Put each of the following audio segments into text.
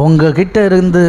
உங்ககிட்ட இருந்து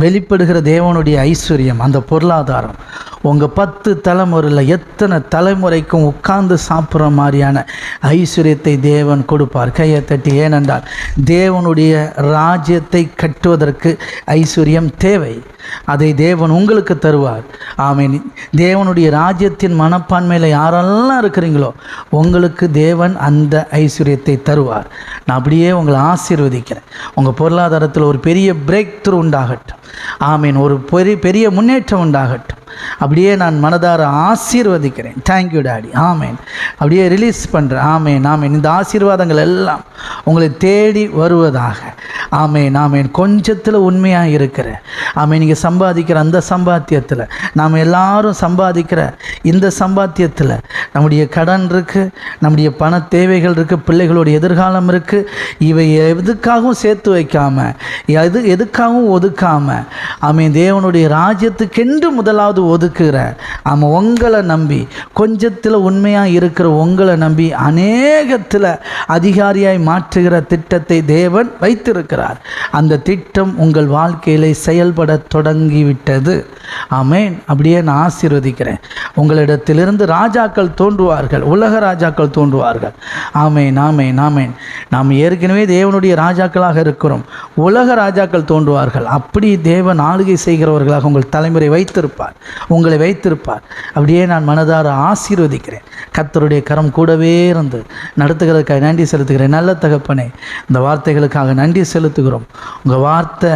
வெளிப்படுகிற தேவனுடைய ஐஸ்வர்யம் அந்த பொருளாதாரம். உங்கள் பத்து தலைமுறையில் எத்தனை தலைமுறைக்கும் உட்கார்ந்து சாப்பிட்ற மாதிரியான ஐஸ்வர்யத்தை தேவன் கொடுப்பார்? கையை தட்டி ஏனென்றால் தேவனுடைய ராஜ்யத்தை கட்டுவதற்கு ஐஸ்வர்யம் தேவை. அதை தேவன் உங்களுக்கு தருவார். ஆமீன். தேவனுடைய ராஜ்யத்தின் மனப்பான்மையில் யாரெல்லாம் இருக்கிறீங்களோ உங்களுக்கு தேவன் அந்த ஐஸ்வர்யத்தை தருவார். நான் அப்படியே உங்களை ஆசீர்வதிக்கிறேன். உங்கள் பொருளாதாரத்தில் ஒரு பெரிய பிரேக் த்ரூ உண்டாகட்டும். ஆமீன். ஒரு பெரிய பெரிய முன்னேற்றம் உண்டாகட்டும். அப்படியே நான் மனதார ஆசீர்வதிக்கிறேன். தேங்க்யூ டாடி ஆமேன் அப்படியே ரிலீஸ் பண்ணுறேன் ஆமேன் ஆமேன் இந்த ஆசீர்வாதங்கள் எல்லாம் உங்களை தேடி வருவதாக. ஆமேன் ஆமேன் கொஞ்சத்தில் உண்மையாக இருக்கிற ஆமேன் நீங்கள் சம்பாதிக்கிற அந்த சம்பாத்தியத்தில் நாம் எல்லாரும் சம்பாதிக்கிற இந்த சம்பாத்தியத்தில் நம்முடைய கடன் இருக்குது நம்முடைய பண தேவைகள் இருக்குது பிள்ளைகளோட எதிர்காலம் இருக்குது இவை எதுக்காகவும் சேர்த்து வைக்காமல் எது எதுக்காகவும் ஒதுக்காமல் ஆமேன் தேவனுடைய ராஜ்யத்துக்கென்று முதலாவது ஒதுக்குற ஆமாம் உங்களை நம்பி கொஞ்சத்தில் உண்மையாக இருக்கிற உங்களை நம்பி அநேகத்தில் அதிகாரியாய் மாற்றுகிற திட்டத்தை தேவன் வைத்திருக்கிறார். அந்த திட்டம் உங்கள் வாழ்க்கையில் செயல்பட தொடங்கிவிட்டது. ஆமேன். அப்படியே நான் ஆசீர்வதிக்கிறேன். உங்களிடத்திலிருந்து ராஜாக்கள் தோன்றுவார்கள். உலக ராஜாக்கள் தோன்றுவார்கள். ஆமேன் ஆமேன் ஆமேன். நாம் ஏற்கனவே தேவனுடைய ராஜாக்களாக இருக்கிறோம். உலக ராஜாக்கள் தோன்றுவார்கள். அப்படி தேவன் ஆளுகை செய்கிறவர்களாக உங்கள் தலைமுறை வைத்திருப்பார். உங்களை வைத்திருப்பார். அப்படியே நான் மனதார ஆசீர்வதிக்கிறேன். கர்த்தருடைய கரம் கூடவே இருந்து நடத்துகிறதுக்காக நன்றி செலுத்துகிறேன். நல்ல தகப்பனே இந்த வார்த்தைகளுக்காக நன்றி செலுத்துகிறோம். உங்கள் வார்த்தை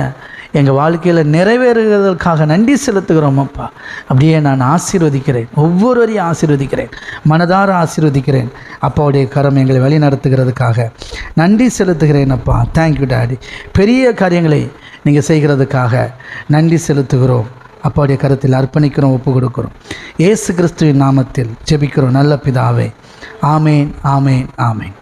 எங்கள் வாழ்க்கையில் நிறைவேறுகிறதற்காக நன்றி செலுத்துகிறோம் அப்பா. அப்படியே நான் ஆசீர்வதிக்கிறேன். ஒவ்வொருவரையும் ஆசீர்வதிக்கிறேன். மனதார ஆசீர்வதிக்கிறேன். அப்பாவுடைய கரம் எங்களை வழி நடத்துகிறதுக்காக நன்றி செலுத்துகிறேன் அப்பா. தேங்க்யூ டாடி பெரிய காரியங்களை நீங்கள் செய்கிறதுக்காக நன்றி செலுத்துகிறோம். அப்பாவுடைய கருத்தில் அர்ப்பணிக்கிறோம் ஒப்பு கொடுக்கிறோம். ஏசு கிறிஸ்துவின் நாமத்தில் ஜெபிக்கிறோம். நல்ல பிதாவே. ஆமேன் ஆமேன் ஆமேன்.